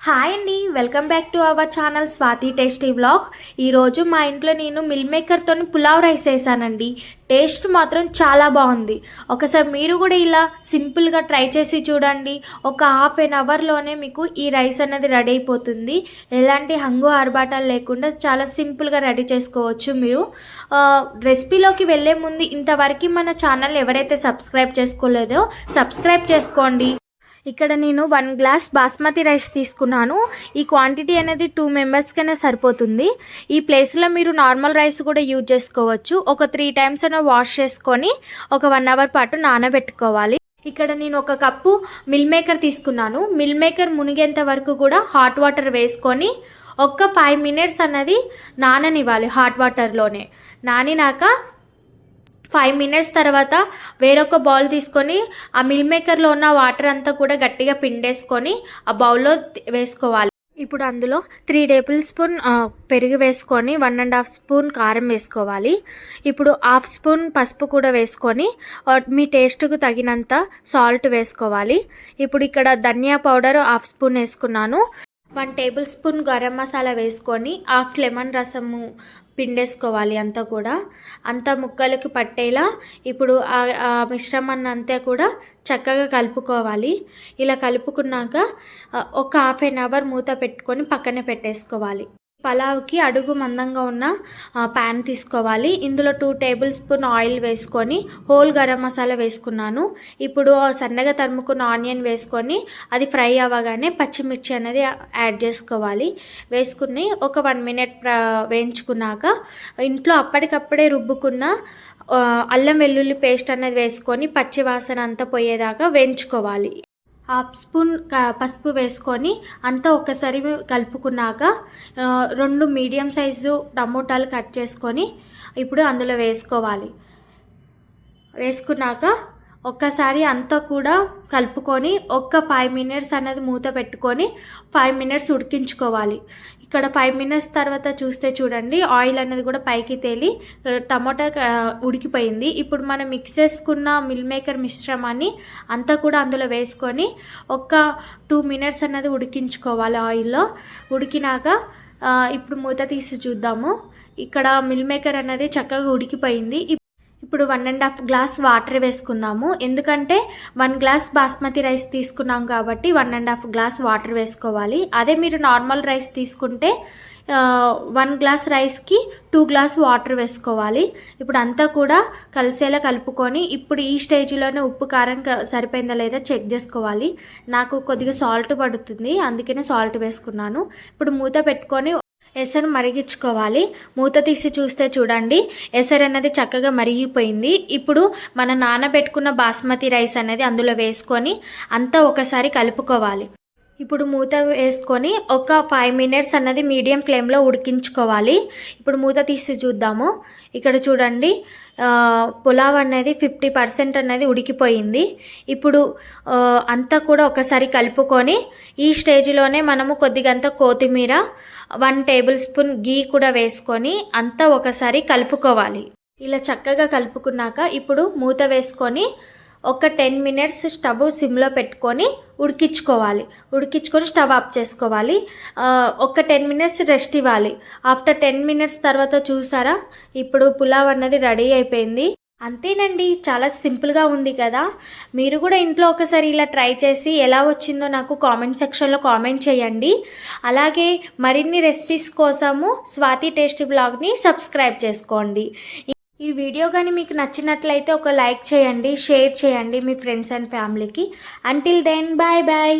Hi అండి welcome back to our channel Swathi tasty blog ఈరోజు మా ఇంట్లో నేను మిల్ మేకర్తో పులావ్ రైస్ వేసానండి. టేస్ట్ మాత్రం చాలా బాగుంది. ఒకసారి మీరు కూడా ఇలా సింపుల్గా ట్రై చేసి చూడండి. ఒక హాఫ్ ఎన్ అవర్లోనే మీకు ఈ రైస్ అనేది రెడీ అయిపోతుంది. ఎలాంటి హంగు ఆర్బాటాలు లేకుండా చాలా సింపుల్గా రెడీ చేసుకోవచ్చు మీరు. రెసిపీలోకి వెళ్ళే ముందు ఇంతవరకు మన ఛానల్ ఎవరైతే సబ్స్క్రైబ్ చేసుకోలేదో సబ్స్క్రైబ్ చేసుకోండి. ఇక్కడ నేను వన్ గ్లాస్ బాస్మతి రైస్ తీసుకున్నాను. ఈ క్వాంటిటీ అనేది టూ మెంబర్స్కైనా సరిపోతుంది. ఈ ప్లేస్లో మీరు నార్మల్ రైస్ కూడా యూజ్ చేసుకోవచ్చు. ఒక త్రీ టైమ్స్ అయినా వాష్ చేసుకొని ఒక వన్ అవర్ పాటు నానబెట్టుకోవాలి. ఇక్కడ నేను ఒక కప్పు మిల్ మేకర్ తీసుకున్నాను. మిల్ మేకర్ మునిగేంత వరకు కూడా హాట్ వాటర్ వేసుకొని ఒక్క ఫైవ్ మినిట్స్ అన్నది నాననివ్వాలి హాట్ వాటర్లోనే. నానినాక ఫైవ్ మినిట్స్ తర్వాత వేరొక బౌల్ తీసుకొని ఆ మిల్ మేకర్లో ఉన్న వాటర్ అంతా కూడా గట్టిగా పిండేసుకొని ఆ బౌల్లో వేసుకోవాలి. ఇప్పుడు అందులో త్రీ టేబుల్ స్పూన్ పెరుగు వేసుకొని వన్ అండ్ హాఫ్ స్పూన్ కారం వేసుకోవాలి. ఇప్పుడు హాఫ్ స్పూన్ పసుపు కూడా వేసుకొని మీ టేస్ట్కు తగినంత సాల్ట్ వేసుకోవాలి. ఇప్పుడు ఇక్కడ ధనియా పౌడర్ హాఫ్ స్పూన్ వేసుకున్నాను. One tablespoon garam masala వేసుకొని హాఫ్ లెమన్ రసము పిండేసుకోవాలి అంతా కూడా. అంతా ముక్కలకి పట్టేలా ఇప్పుడు ఆ- మిశ్రమాన్ని అంతా కూడా చక్కగా కలుపుకోవాలి. ఇలా కలుపుకున్నాక ఒక హాఫ్ అన్ అవర్ మూత పెట్టుకొని పక్కన పెట్టేసుకోవాలి. పలావ్కి అడుగు మందంగా ఉన్న ప్యాన్ తీసుకోవాలి. ఇందులో టూ టేబుల్ స్పూన్ ఆయిల్ వేసుకొని హోల్ గరం మసాలా వేసుకున్నాను. ఇప్పుడు సన్నగా తరుముకున్న ఆనియన్ వేసుకొని అది ఫ్రై అవ్వగానే పచ్చిమిర్చి అనేది యాడ్ చేసుకోవాలి. వేసుకుని ఒక వన్ మినిట్ వేయించుకున్నాక ఇంట్లో అప్పటికప్పుడే రుబ్బుకున్న అల్లం వెల్లుల్లి పేస్ట్ అనేది వేసుకొని పచ్చి వాసన అంతా పోయేదాకా వేయించుకోవాలి. హాఫ్ స్పూన్ పసుపు వేసుకొని అంతా ఒక్కసారి కలుపుకున్నాక రెండు మీడియం సైజు టమోటాలు కట్ చేసుకొని ఇప్పుడు అందులో వేసుకోవాలి. వేసుకున్నాక ఒక్కసారి అంతా కూడా కలుపుకొని ఒక్క ఫైవ్ మినిట్స్ అనేది మూత పెట్టుకొని ఫైవ్ మినిట్స్ ఉడికించుకోవాలి. ఇక్కడ ఫైవ్ మినిట్స్ తర్వాత చూస్తే చూడండి ఆయిల్ అనేది కూడా పైకి తేలి టమోటా ఉడికిపోయింది. ఇప్పుడు మనం మిక్స్ చేసుకున్న మిల్ మేకర్ మిశ్రమాన్ని అంతా కూడా అందులో వేసుకొని ఒక టూ మినిట్స్ అనేది ఉడికించుకోవాలి ఆయిల్లో ఉడికినాక ఇప్పుడు మూత తీసి చూద్దాము. ఇక్కడ మిల్ మేకర్ అనేది చక్కగా ఉడికిపోయింది. ఇప్పుడు one and half glass water వేసుకుందాము. ఎందుకంటే వన్ గ్లాస్ బాస్మతి రైస్ తీసుకున్నాం కాబట్టి one and half glass water వేసుకోవాలి. అదే మీరు నార్మల్ రైస్ తీసుకుంటే వన్ గ్లాస్ రైస్కి టూ గ్లాస్ వాటర్ వేసుకోవాలి. ఇప్పుడు అంతా కూడా కలిసేలా కలుపుకొని ఇప్పుడు ఈ స్టేజ్లోనే ఉప్పు కారం సరిపోయిందా లేదా చెక్ చేసుకోవాలి. నాకు కొద్దిగా సాల్ట్ పడుతుంది అందుకనే సాల్ట్ వేసుకున్నాను. ఇప్పుడు మూత పెట్టుకొని ఎసరు మరిగించుకోవాలి. మూత తీసి చూస్తే చూడండి. ఎసరు అనేది చక్కగా మరిగిపోయింది. ఇప్పుడు మన నానబెట్టుకున్న బాస్మతి రైస్ అనేది అందులో వేసుకొని అంతా ఒకసారి కలుపుకోవాలి. ఇప్పుడు మూత వేసుకొని ఒక ఫైవ్ మినిట్స్ అన్నది మీడియం ఫ్లేమ్లో ఉడికించుకోవాలి. ఇప్పుడు మూత తీసి చూద్దాము. ఇక్కడ చూడండి పులావ్ అనేది ఫిఫ్టీ పర్సెంట్ అనేది ఉడికిపోయింది. ఇప్పుడు అంతా కూడా ఒకసారి కలుపుకొని ఈ స్టేజ్లోనే మనము కొద్దిగంత కొత్తిమీర వన్ టేబుల్ స్పూన్ గీ కూడా వేసుకొని అంతా ఒకసారి కలుపుకోవాలి. ఇలా చక్కగా కలుపుకున్నాక ఇప్పుడు మూత వేసుకొని ఒక టెన్ మినిట్స్ స్టవ్ సిమ్లో పెట్టుకొని ఉడికించుకోవాలి. ఉడికించుకొని స్టవ్ ఆఫ్ చేసుకోవాలి. ఒక టెన్ మినిట్స్ రెస్ట్ ఇవ్వాలి. ఆఫ్టర్ టెన్ మినిట్స్ తర్వాత చూసారా? ఇప్పుడు పులావ్ అన్నది రెడీ అయిపోయింది. అంతేనండి చాలా సింపుల్గా ఉంది కదా. మీరు కూడా ఇంట్లో ఒకసారి ఇలా ట్రై చేసి ఎలా వచ్చిందో నాకు కామెంట్ సెక్షన్లో కామెంట్ చేయండి. అలాగే మరిన్ని రెసిపీస్ కోసము స్వాతి టేస్టీ బ్లాగ్ని సబ్స్క్రైబ్ చేసుకోండి. ఈ వీడియో కానీ మీకు నచ్చినట్లయితే ఒక లైక్ చేయండి షేర్ చేయండి మీ ఫ్రెండ్స్ అండ్ ఫ్యామిలీకి. Until then bye bye